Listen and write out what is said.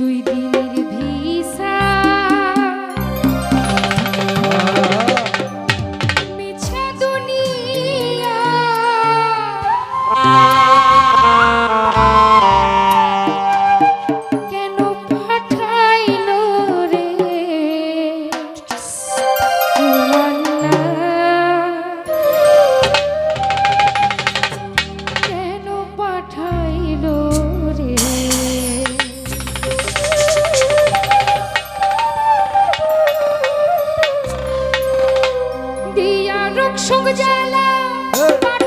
দুই দিন এক সুখ জ্বালা হ্যাঁ।